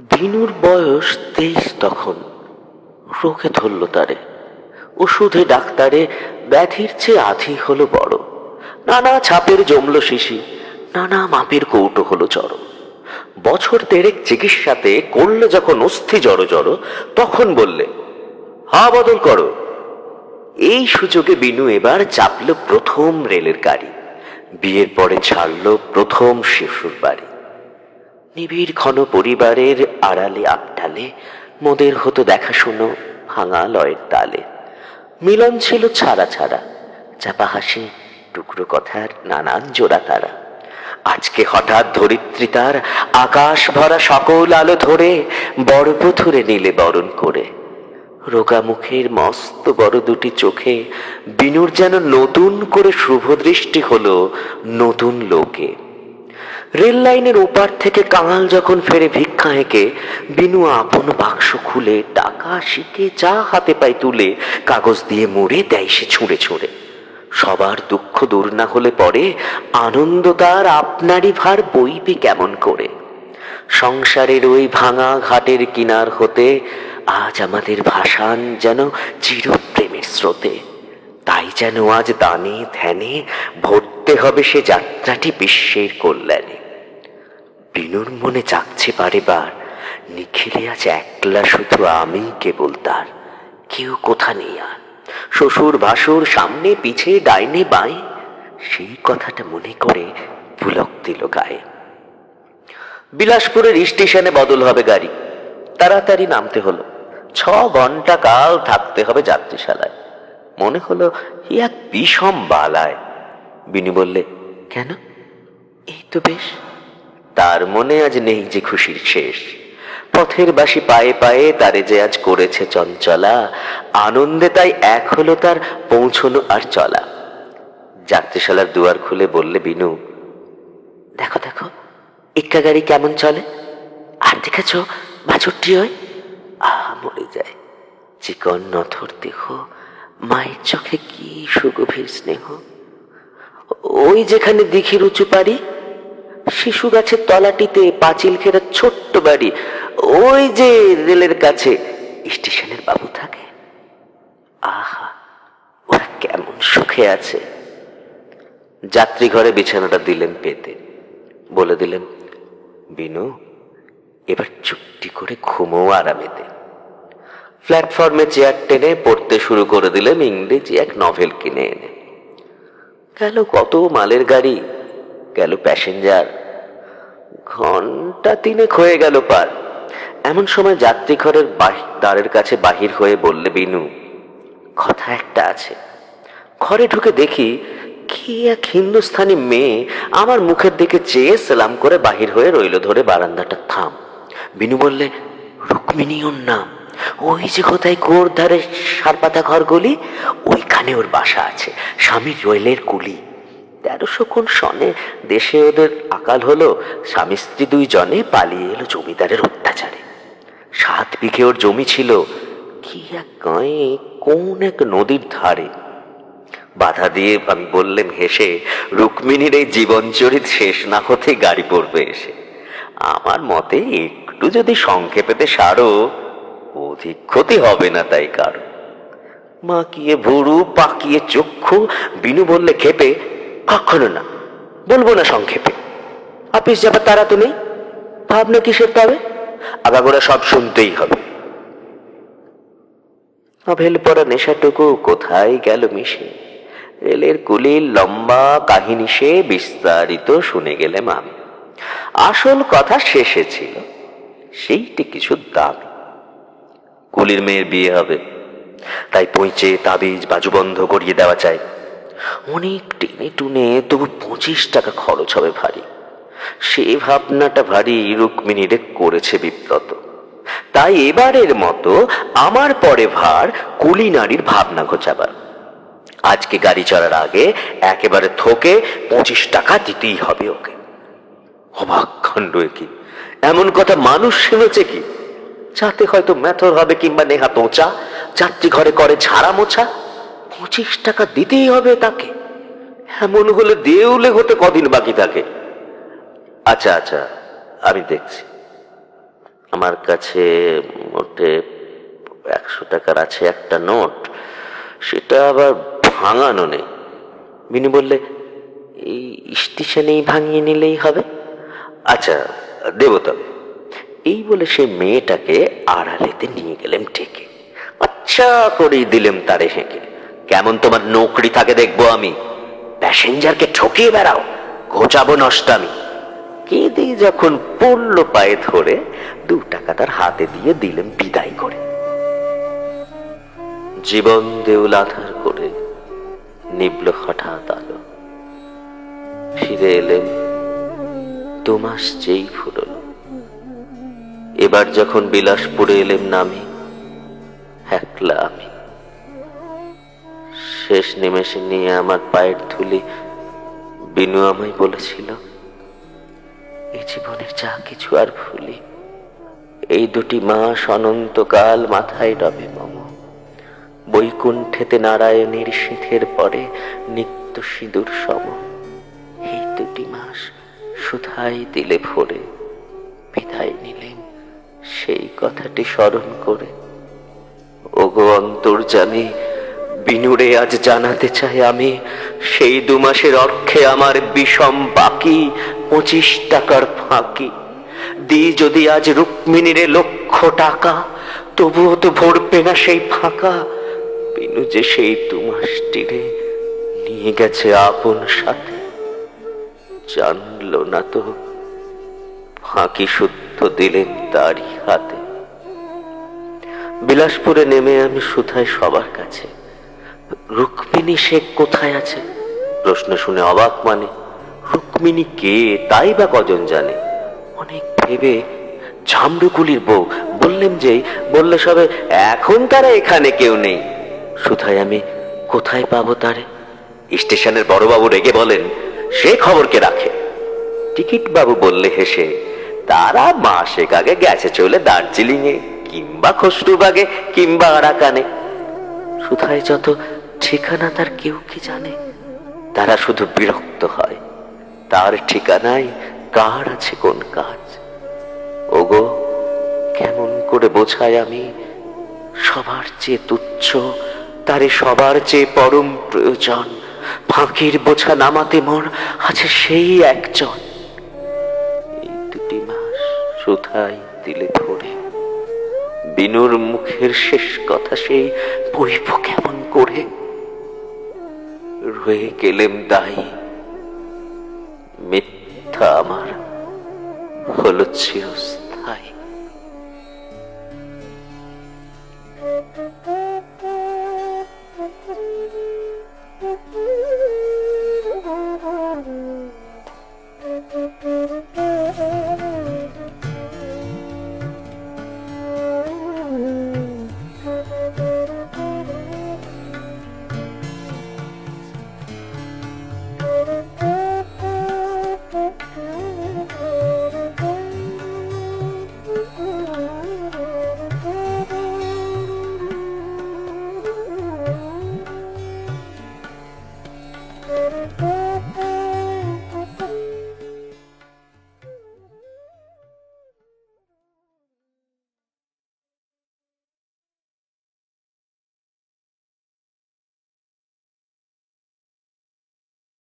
দিনুর বয়স তেইশ তখন। রোগে ধরল তারে। ওষুধে ডাক্তারে ব্যাধির চেয়ে আধি হলো বড়। নানা ছাপের জমল শিশি, নানা মাপের কৌটো হলো জড়ো বছর তেরেক চিকিৎসাতে করলে যখন অস্থি জড়ো জড়ো, তখন বললে, হা, বদল করো। এই সুযোগে বিনু এবার চাপল প্রথম রেলের গাড়ি। বিয়ের পরে ছাড়ল প্রথম শিশুর বাড়ি। নিবিড় ঘন পরিবারের আড়ালে আবডালে মোদের হতো দেখাশুনো ভাঙা লয়ের তালে। মিলন ছিল ছাড়া ছাড়া, চাপা হাসি, টুকরো কথার নানান জোড়া তারা। আজকে হঠাৎ ধরিত্রী তার, আকাশ ভরা সকল আলো ধরে, বড় পথুরে নিলে বরণ করে। রোগা মুখের মস্ত বড় দুটি চোখে, বিনুর যেন নতুন করে শুভ দৃষ্টি হলো নতুন লোকে। রেল লাইনের ওপার থেকে কাঙাল যখন ফেরে ভিক্ষা হেঁকে বিনু আপন বাক্স খুলে টাকা শিখে যা হাতে পায় তুলে কাগজ দিয়ে মুড়ে দেয় সে ছুঁড়ে ছুঁড়ে। সবার দুঃখ দূর না হলে পরে আনন্দ তার আপনারই ভার বইবে কেমন করে। সংসারের ওই ভাঙা ঘাটের কিনার হতে আজ আমাদের ভাসান যেন চিরপ্রেমের স্রোতে। তাই যেন আজ দানে ধ্যানে ভরতে হবে সে যাত্রাটি বিশ্বের কল্যাণে। বিনুর মনে জাগছে বারে বার নিখিলে আজ একলা শুধু আমি কেবল তার। কেউ কোথা নেই আর। শ্বশুর ভাসুর সামনে পিছে, ডাইনে বাঁয়ে। সেই কথাটা মনে করে পুলক দিল গায়ে। বিলাসপুরের স্টেশনে বদল হবে গাড়ি। তাড়াতাড়ি নামতে হলো। ছ ঘণ্টা কাল থাকতে হবে যাত্রীশালায়। মনে হলো এক বিষম বালায়। বিনি বললে, কেন? এই তো বেশ। তার মনে আজ নেই যে খুশির শেষ। পথের বাসি পায়ে পায়ে তারে যে আজ করেছে চঞ্চলা, আনন্দে তাই এক হলো তার পৌঁছনো আর চলা। যাত্রীশালার দুয়ার খুলে বললে বিনু, দেখো দেখো, ইক্কা গাড়ি কেমন চলে? আর দেখেছ বাছুরটি হয় আহা, মরে যায়। চিকন নথর দেহ, মায়ের চোখে কি সুগভীর স্নেহ। ওই যেখানে দিঘির উঁচু পারি শিশু গাছের তলাটিতে পাঁচিল ঘেরা ছোট্ট বাড়ি। ওই যে রেলের কাছে। স্টেশনের বাবু থাকে। আহা, ওরা কেমন সুখে আছে। যাত্রী ঘরে বিছানাটা দিলেন পেতে। বলে দিলেন, বিনু, এবার চুপটি করে ঘুমো আরামেতে। প্ল্যাটফর্মে চেয়ার টেনে পড়তে শুরু করে দিলেন ইংরেজি এক নভেল কিনে এনে। গেল কত মালের গাড়ি। গেল প্যাসেঞ্জার। ঘণ্টা তিনেক হয়ে গেল পার। এমন সময় যাত্রী ঘরের দ্বারের কাছে বাহির হয়ে বললে, বিনু, কথা একটা আছে। ঘরে ঢুকে দেখি কি এক হিন্দুস্থানি মেয়ে আমার মুখের দিকে চেয়ে সালাম করে বাহির হয়ে রইল ধরে বারান্দাটা থাম। বিনু বললে, রুক্মিণী ওর নাম। ওই যে কোথায় গোর ধারে সারপাতা ঘরগুলি, ওইখানে ওর বাসা আছে। স্বামীর রয়েলের কুলি। তেরোশো কোন সনে দেশে ওদের আকাল হলো, স্বামী স্ত্রী দুই জনে পালিয়ে এলো জমিদারের অত্যাচারে। সাত বিঘে ওর জমি ছিল, কি এক গায়ে, কোন এক নদীর ধারে। বাধা দিয়ে আমি বললেন হেসে, রুক্মিণীর এই জীবনচরিত শেষ না হতে গাড়ি পড়বে এসে। আমার মতে একটু যদি সংক্ষেপেতে সারো, অধিক ক্ষতি হবে না তাই কারও। মাকিয়ে ভুরু, পাকিয়ে চক্ষু, বিনু বললে খেপে কখনো না। বলব না সংক্ষেপে। অফিস যাবার তারা তো নেই ভাবনা কিসের তবে? আগাগোড়া সব শুনতেই হবে। নভেল পড়া নেশাটুকু কোথায় গেল মিশে? রেলের কুলির লম্বা কাহিনী সে বিস্তারিত শুনে গেলেম আমি। আসল কথা শেষে ছিল সেইটি কিছু দামি। কুলির মেয়ের বিয়ে হবে তাই পৌঁছে তাবিজ বাজু বন্ধ করিয়ে দেওয়া চাই। অনেক টেনে টুনে তবু পঁচিশ টাকা খরচ হবে ভারী। সে ভাবনাটা ভারী রুক্মিণীরে করেছে বিব্রত। তাই এবারের মতো আমার পরে ভার কুলি নারীর ভাবনা ঘোচাবার। আজকে গাড়ি চড়ার আগে একেবারে থোকে পঁচিশ টাকা দিতেই হবে ওকে। অবাক খণ্ড কি? এমন কথা মানুষ শুনেছে কি? যাতে হয়তো মেথর হবে কিংবা নেহা তোচা, যাত্রী ঘরে করে ঝাড়া মোছা পঁচিশ টাকা দিতেই হবে তাকে। এমন হলে দেউলে হতে কদিন বাকি থাকে আচ্ছা আচ্ছা আমি দেখছি। আমার কাছে মোটে একশো টাকার আছে একটা নোট। সেটা আবার ভাঙানো নেই। মিনু বললে, এই স্টেশনেই ভাঙিয়ে নিলেই হবে? আচ্ছা দেবো তবে। এই বলে সে মেয়েটাকে আড়ালেতে নিয়ে গেলেন ঠেকে আচ্ছা করেই দিলেম তারে হেঁকে। কেমন তোমার নৌকরি থাকে দেখব আমি? প্যাসেঞ্জারকে ঠকিয়ে বেড়াও, ঘোচাবো নষ্টামি। কেঁদে যখন পড়ল পায়ে ধরে, দু টাকা তার হাতে দিয়ে দিলেন বিদায় করে। জীবন দেউল আধার করে নিবল হঠাৎ আলো। ফিরে এলেন দু মাস যেই ফুরল। এবার যখন বিলাসপুরে এলেম নামি, একলা আমি। শেষ নিমেষে নিয়ে আমার পায়ের ধুলি বিনু আমায় বলেছিল এই জীবনের যা কিছু আর ভুলি, এই দুটি মাস অনন্তকাল মাথায় রবে মম। বৈকুণ্ঠেতে নারায়ণের শীতের পরে নিত্য সিঁদুর সম। এই দুটি মাস সুধাই দিলে ভরে, বিদায় নিলেন সেই কথাটি স্মরণ করে। ওগো অন্তর্জামী বিনুরে আজ জানাতে চাই আমি, সেই দু মাসের অর্থে আমার বিষম বাকি পঁচিশ টাকার ফাঁকি। দি যদি আজ রুক্মিণীরে লক্ষ টাকা, তবুও তো ভরবে না সেই ফাঁকা। বিনু যে সেই দু মাসটিরে নিয়ে গেছে আপন সাথে, জানলো না তো ফাঁকি শুদ্ধ দিলেন তারই হাতে। বিলাসপুরে নেমে আমি সুধাই সবার কাছে রুক্মিণী সে কোথায় আছে? প্রশ্ন শুনে অবাক মানে রুক্মিণী কে তাই বা কজন জানে? অনেক ভেবে ঝামরুকুলির বউ বললেন যে বললে সবে এখন তারা এখানে কেউ নেই। সুধাই আমি কোথায় পাবো তারে? স্টেশনের বড়বাবু রেগে বলেন সে খবরকে রাখে। টিকিট বাবু বললে হেসে তারা মাসেক আগে গেছে চলে দার্জিলিং এ কিংবা খসরুবাগে কিংবা আরাকানে। সুধায় যত ঠিকানা তার কেউ কি জানে? তারা শুধু বিরক্ত হয়। তার ঠিকানায় কার আছে, কোন কাজ? ওগো, কেমন করে বোঝাই আমি? সবার চেয়ে তুচ্ছ, তারে সবার চেয়ে পরম প্রয়োজন। ফাঁকির বোঝা নামাতে মোর আছে সেই একজন। এই দুটি মাস সুধাই দিলে ধরে। বিনুর মুখের শেষ কথা সেই বইব কেমন করে? রয়ে গেলেম দায়ী মিথ্যা আমার। হলো চিরস্থায়ী।